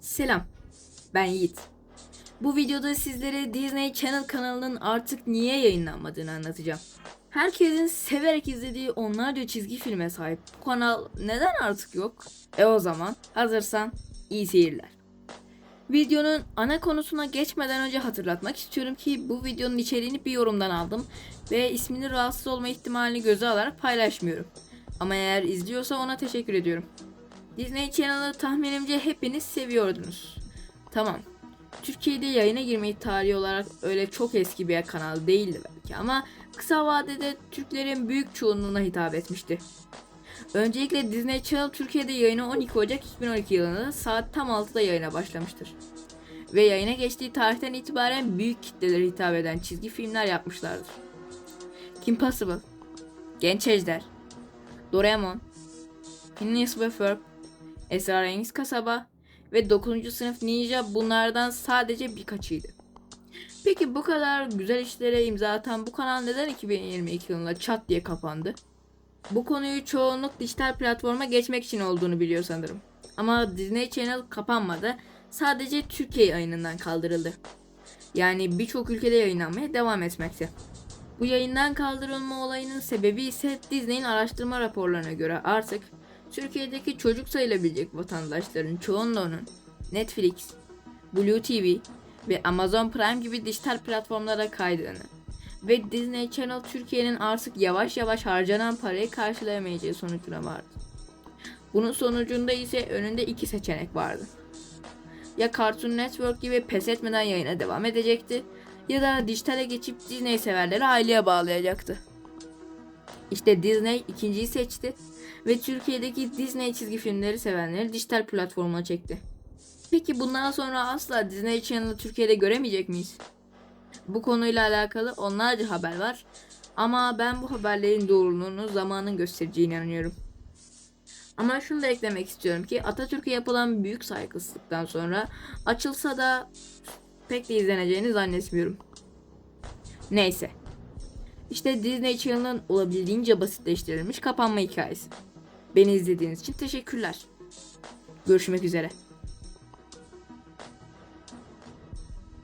Selam, ben Yiğit. Bu videoda sizlere Disney Channel kanalının artık niye yayınlanmadığını anlatacağım. Herkesin severek izlediği onlarca çizgi filme sahip bu kanal neden artık yok? E o zaman hazırsan iyi seyirler. Videonun ana konusuna geçmeden önce hatırlatmak istiyorum ki bu videonun içeriğini bir yorumdan aldım ve ismini rahatsız olma ihtimalini göze alarak paylaşmıyorum. Ama eğer izliyorsa ona teşekkür ediyorum. Disney Channel'ı tahminimce hepiniz seviyordunuz. Tamam. Türkiye'de yayına girmeyi tarihi olarak öyle çok eski bir kanal değildi belki ama kısa vadede Türklerin büyük çoğunluğuna hitap etmişti. Öncelikle Disney Channel Türkiye'de yayını 12 Ocak 2012 yılında saat tam 6'da yayına başlamıştır. Ve yayına geçtiği tarihten itibaren büyük kitlelere hitap eden çizgi filmler yapmışlardır. Kim Possible, Genç Ejder, Doraemon, Phineas ve Ferb, Esrarengiz Kasaba ve 9. sınıf Ninja bunlardan sadece birkaçıydı. Peki bu kadar güzel işlere imza atan bu kanal neden 2022 yılında çat diye kapandı? Bu konuyu çoğunluk dijital platforma geçmek için olduğunu biliyor sanırım. Ama Disney Channel kapanmadı. Sadece Türkiye yayınından kaldırıldı. Yani birçok ülkede yayınlanmaya devam etmekte. Bu yayından kaldırılma olayının sebebi ise Disney'in araştırma raporlarına göre artık Türkiye'deki çocuk sayılabilecek vatandaşların çoğunluğunun Netflix, Blue TV ve Amazon Prime gibi dijital platformlara kaydığını ve Disney Channel Türkiye'nin artık yavaş yavaş harcanan parayı karşılayamayacağı sonucuna vardı. Bunun sonucunda ise önünde iki seçenek vardı. Ya Cartoon Network gibi pes etmeden yayına devam edecekti ya da dijitale geçip Disney severleri aileye bağlayacaktı. İşte Disney ikinciyi seçti ve Türkiye'deki Disney çizgi filmleri sevenleri dijital platformuna çekti. Peki bundan sonra asla Disney Channel'ı Türkiye'de göremeyecek miyiz? Bu konuyla alakalı onlarca haber var ama ben bu haberlerin doğruluğunu zamanın göstereceğine inanıyorum. Ama şunu da eklemek istiyorum ki Atatürk'e yapılan büyük saygısızlıktan sonra açılsa da pek de izleneceğini zannetmiyorum. Neyse. İşte Disney Channel'ın olabildiğince basitleştirilmiş kapanma hikayesi. Beni izlediğiniz için teşekkürler. Görüşmek üzere.